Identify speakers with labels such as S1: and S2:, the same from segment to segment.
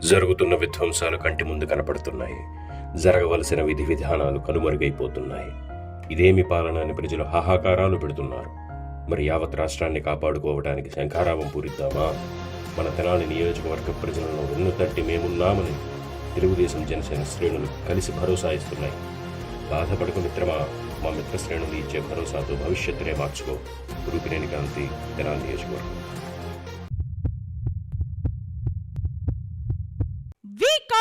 S1: జరుగుతున్న విధ్వంసాలు కంటి ముందు కనపడుతున్నాయి. జరగవలసిన విధి విధానాలు కనుమరుగైపోతున్నాయి. ఇదేమి పాలన అని ప్రజలు హాహాకారాలు పెడుతున్నారు. మరి యావత్ రాష్ట్రాన్ని కాపాడుకోవడానికి శంఖారావం పూరిద్దామా? మన తెనాలి నియోజకవర్గ ప్రజలను వెన్ను తట్టి మేమున్నామని తెలుగుదేశం జనసేన శ్రేణులు కలిసి భరోసా ఇస్తున్నాయి. బాధపడకు మిత్రమా మా మిత్ర శ్రేణులు ఇచ్చే భరోసాతో భవిష్యత్తునే మార్చుకో. రూపినేని కాంతి తెనాలి నియోజకవర్గం.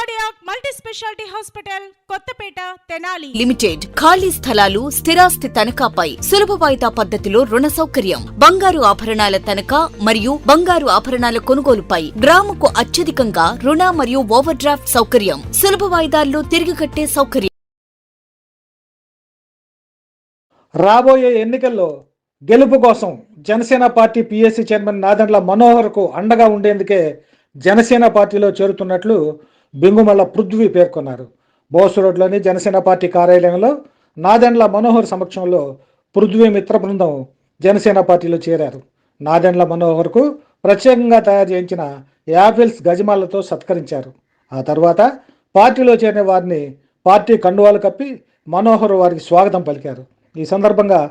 S2: Cardiac multi specialty hospital Kothapeta Tenali
S3: limited ఖాళీ స్థలాలు స్థిరాస్తి తనఖాపై సులభ వాయిదా పద్ధతిలో రుణ సౌకర్యం. బంగారు ఆభరణాల తనఖా మరియు బంగారు ఆభరణాల కొనుగోలుపై గ్రాముకు అత్యధికంగా రుణ మరియు ఓవర్ డ్రాఫ్ట్ సౌకర్యం. సులభ వాయిదాల్లో తిరిగి కట్టే సౌకర్యం.
S4: రాబోయే ఎన్నికల్లో గెలుపు కోసం Janasena party PSC chairman Nadendla మనోహర్కు అండగా ఉండేందుకే జనసేన పార్టీలో చేరుతున్నట్లు బెంగుమల్ల పృథ్వీ పేర్కొన్నారు. బోస్ రోడ్లోని జనసేన పార్టీ కార్యాలయంలో నాదెండ్ల మనోహర్ సమక్షంలో పృథ్వీ మిత్ర బృందం జనసేన పార్టీలో చేరారు. నాదెండ్ల మనోహర్కు ప్రత్యేకంగా తయారు చేయించిన యాపిల్స్ గజమాలతో సత్కరించారు. ఆ తర్వాత పార్టీలో చేరిన వారిని పార్టీ కండువాలు కప్పి మనోహర్ వారికి స్వాగతం పలికారు. ఈ సందర్భంగా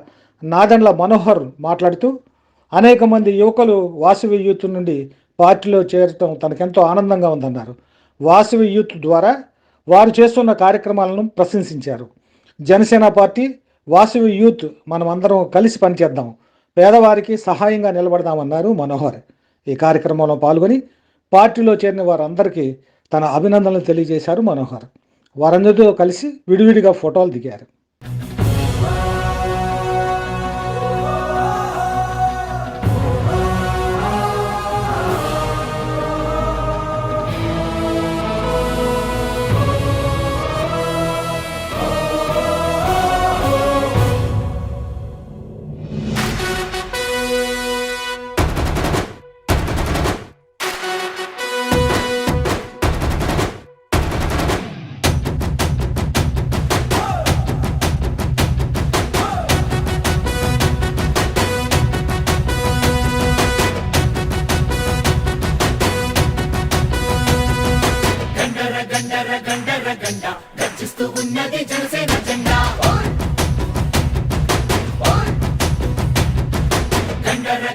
S4: నాదెండ్ల మనోహర్ మాట్లాడుతూ అనేక మంది యువకులు వాసవి యూత్ నుండి పార్టీలో చేరటం తనకెంతో ఆనందంగా ఉందన్నారు. వాసవి యూత్ ద్వారా వారు చేస్తున్న కార్యక్రమాలను ప్రశంసించారు. జనసేన పార్టీ వాసవి యూత్ మనం అందరం కలిసి పనిచేద్దాం. పేదవారికి సహాయంగా నిలబడదామన్నారు మనోహర్. ఈ కార్యక్రమంలో పాల్గొని పార్టీలో చేరిన వారందరికీ తన అభినందనలు తెలియజేశారు మనోహర్. వారందరితో కలిసి విడివిడిగా ఫోటోలు దిగారు.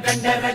S5: తెల్ల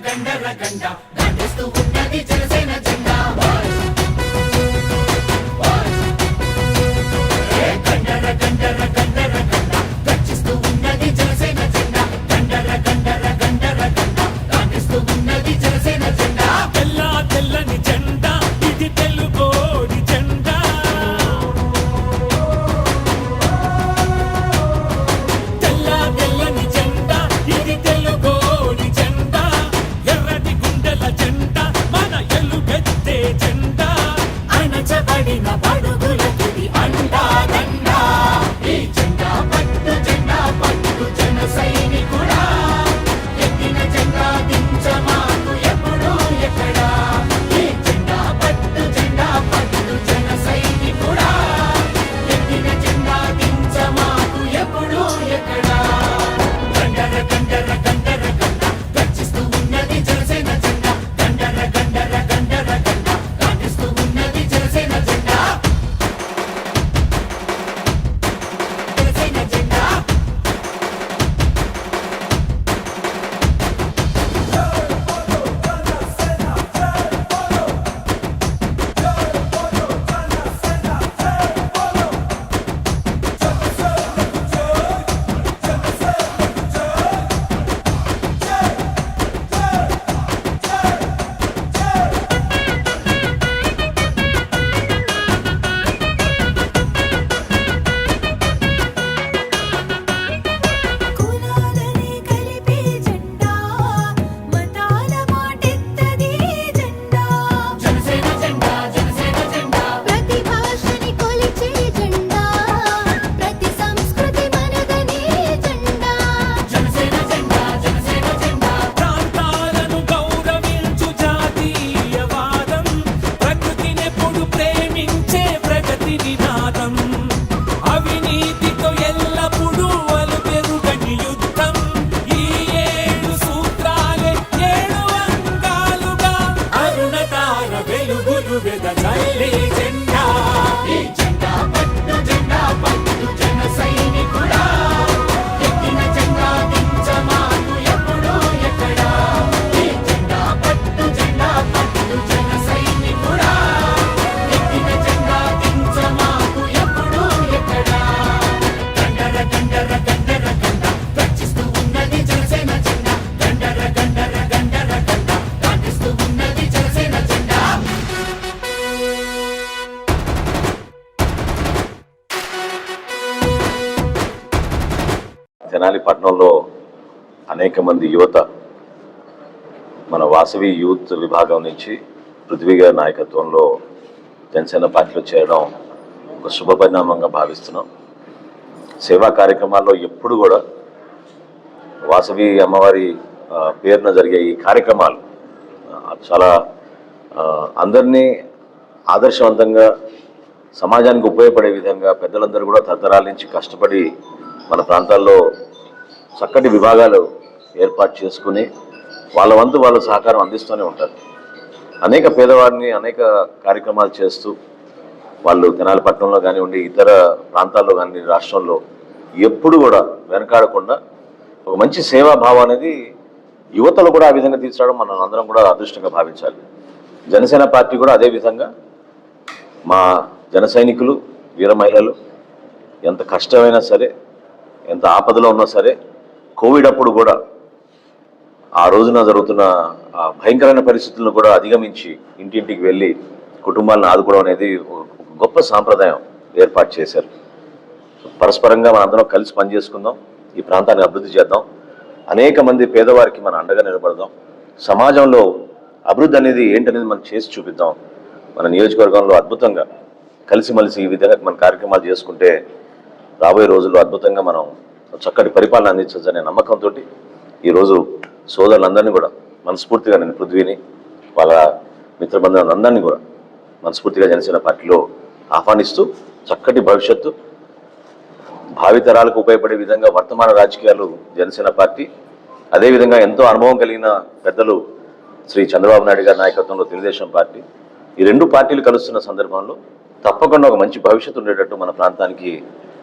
S5: You.
S6: తెనాలి పట్టణంలో అనేక మంది యువత మన వాసవి యూత్ విభాగం నుంచి పృథ్వీ గారి నాయకత్వంలో జనసేన పార్టీలో చేరడం ఒక శుభ పరిణామంగా భావిస్తున్నాం. సేవా కార్యక్రమాల్లో ఎప్పుడు కూడా వాసవి అమ్మవారి పేరున జరిగే ఈ కార్యక్రమాలు చాలా అందరినీ ఆదర్శవంతంగా సమాజానికి ఉపయోగపడే విధంగా పెద్దలందరూ కూడా తరతరాల నుంచి కష్టపడి మన ప్రాంతాల్లో చక్కటి విభాగాలు ఏర్పాటు చేసుకుని వాళ్ళ వంతు వాళ్ళ సహకారం అందిస్తూనే ఉంటారు. అనేక పేదవారిని అనేక కార్యక్రమాలు చేస్తూ వాళ్ళు తెనాలి కానివ్వండి ఇతర ప్రాంతాల్లో కానీ రాష్ట్రంలో ఎప్పుడు కూడా వెనకాడకుండా ఒక మంచి సేవాభావం అనేది యువతలు కూడా ఆ విధంగా తీసుకురావడం మనం అందరం కూడా అదృష్టంగా భావించాలి. జనసేన పార్టీ కూడా అదే విధంగా మా జన సైనికులు వీర మహిళలు ఎంత కష్టమైనా సరే ఎంత ఆపదలో ఉన్నా సరే కోవిడ్ అప్పుడు కూడా ఆ రోజున జరుగుతున్న ఆ భయంకరమైన పరిస్థితులను కూడా అధిగమించి ఇంటింటికి వెళ్ళి కుటుంబాలను ఆదుకోవడం అనేది ఒక గొప్ప సాంప్రదాయం ఏర్పాటు చేశారు. పరస్పరంగా మనందరం కలిసి పనిచేసుకుందాం ఈ ప్రాంతాన్ని అభివృద్ధి చేద్దాం. అనేక మంది పేదవారికి మన అండగా నిలబడదాం. సమాజంలో అభివృద్ధి అనేది ఏంటనేది మనం చేసి చూపిద్దాం. మన నియోజకవర్గంలో అద్భుతంగా కలిసిమలిసి ఈ విధంగా మన కార్యక్రమాలు చేసుకుంటే రాబోయే రోజుల్లో అద్భుతంగా మనం చక్కటి పరిపాలన అందించవచ్చనే నమ్మకంతో ఈరోజు సోదరులందరినీ కూడా మనస్ఫూర్తిగా నేను పృథ్వీని వాళ్ళ మిత్రబంధువులందరినీ కూడా మనస్ఫూర్తిగా జనసేన పార్టీలో ఆహ్వానిస్తూ చక్కటి భవిష్యత్తు భావితరాలకు ఉపయోగపడే విధంగా వర్తమాన రాజకీయాలు జనసేన పార్టీ అదేవిధంగా ఎంతో అనుభవం కలిగిన పెద్దలు శ్రీ చంద్రబాబు నాయుడు గారి నాయకత్వంలో తెలుగుదేశం పార్టీ. ఈ రెండు పార్టీలు కలుస్తున్న సందర్భంలో తప్పకుండా ఒక మంచి భవిష్యత్తు ఉండేటట్టు మన ప్రాంతానికి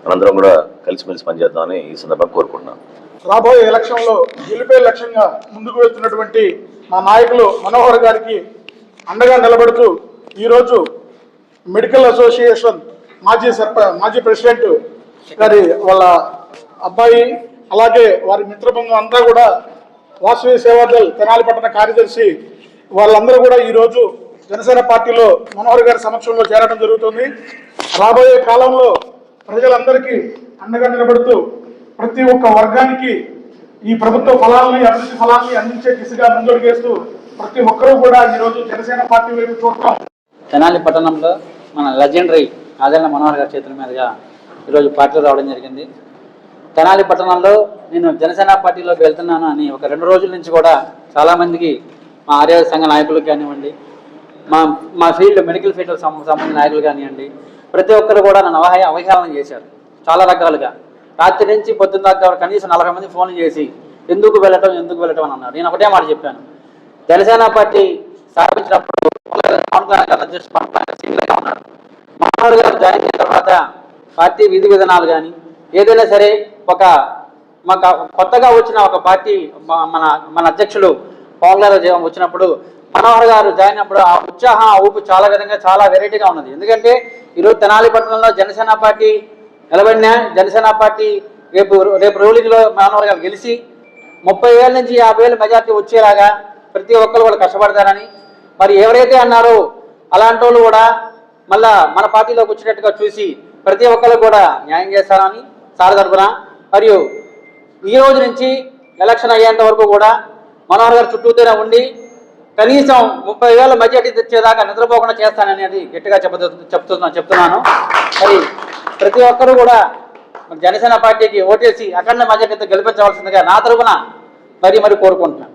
S6: మనందరం కూడా కలిసిమెలిసి పనిచేద్దామని ఈ సందర్భంగా కోరుకుంటున్నాను
S7: రాబోయే ఎలక్షన్లో గెలిపే లక్ష్యంగా ముందుకు వెళ్తున్నటువంటి మా నాయకులు మనోహర్ గారికి అండగా నిలబడుతూ ఈరోజు మెడికల్ అసోసియేషన్ మాజీ సర్ప మాజీ ప్రెసిడెంట్ గారి వాళ్ళ అబ్బాయి అలాగే వారి మిత్రబృందం అంతా కూడా వాసవి సేవాదల్ తెనాలి పట్టణ కార్యదర్శి వాళ్ళందరూ కూడా ఈరోజు జనసేన పార్టీలో మనోహర్ గారి సమక్షంలో చేరడం జరుగుతుంది. రాబోయే కాలంలో ప్రజలందరికీ అండగా నిలబడుతూ ప్రతి ఒక్క వర్గానికి ఈ ప్రభుత్వ ఫలాలని అభివృద్ధి ఫలాన్ని అందించే దిశగా ముందడుగేస్తూ ప్రతి ఒక్కరూ కూడా ఈరోజు జనసేన పార్టీ వైపు చూడటం.
S8: తెనాలి పట్టణంలో మన లెజెండరీ ఆదరణ మనోహర్ గారి చేతుల మీదుగా ఈరోజు పార్టీలో రావడం జరిగింది. తెనాలి పట్టణంలో నేను జనసేన పార్టీలోకి వెళ్తున్నాను అని ఒక రెండు రోజుల నుంచి కూడా చాలామందికి మా ఆర్య సంఘ నాయకులకు కానివ్వండి మా మా ఫీల్డ్ మెడికల్ ఫీల్డ్ సంబంధించిన నాయకులు కానివ్వండి ప్రతి ఒక్కరు కూడా నన్ను అవహ అవహేళన చేశారు. చాలా రకాలుగా. రాత్రి నుంచి పొద్దున్న దాకా కనీసం నలభై మంది ఫోన్లు చేసి ఎందుకు వెళ్ళటం ఎందుకు వెళ్ళటం అని అన్నారు. నేను ఒకటే మాట చెప్పాను. జనసేన పార్టీ స్థాపించినప్పుడు ఉన్నారు. మనోహర్ గారు జాయిన్ అయిన తర్వాత పార్టీ విధి విధానాలు కానీ ఏదైనా సరే ఒక మాకు కొత్తగా వచ్చిన ఒక పార్టీ మన మన అధ్యక్షులు పవన్ గారు వచ్చినప్పుడు మనోహర్ గారు జాయిన్ అయినప్పుడు ఆ ఉత్సాహం ఆ ఊపు చాలా విధంగా చాలా వెరైటీగా ఉన్నది. ఎందుకంటే ఈరోజు తెనాలి పట్టణంలో జనసేన పార్టీ నిలబడిన జనసేన పార్టీ రేపు రేపు రూలింగ్లో మనోహర్ గారు గెలిచి ముప్పై వేల నుంచి యాభై వేల మెజార్టీ వచ్చేలాగా ప్రతి ఒక్కరు వాళ్ళు కష్టపడతారని. మరి ఎవరైతే అన్నారో అలాంటి వాళ్ళు కూడా మళ్ళా మన పార్టీలోకి వచ్చినట్టుగా చూసి ప్రతి ఒక్కరు కూడా న్యాయం చేస్తారని సార్ తరపున. మరియు ఈ రోజు నుంచి ఎలక్షన్ అయ్యేంత వరకు కూడా మనోహర్ గారు చుట్టూతోనే ఉండి కనీసం ముప్పై వేల బడ్జెట్ తెచ్చేదాకా నిద్రపోకుండా చేస్తాననేది గట్టిగా చెప్ప చెప్తున్నాను చెప్తున్నాను. మరి ప్రతి ఒక్కరూ కూడా జనసేన పార్టీకి ఓటేసి అఖండ మెజార్టీతో గెలిపించవలసిందిగా నా తరపున మరి మరి కోరుకుంటున్నాను.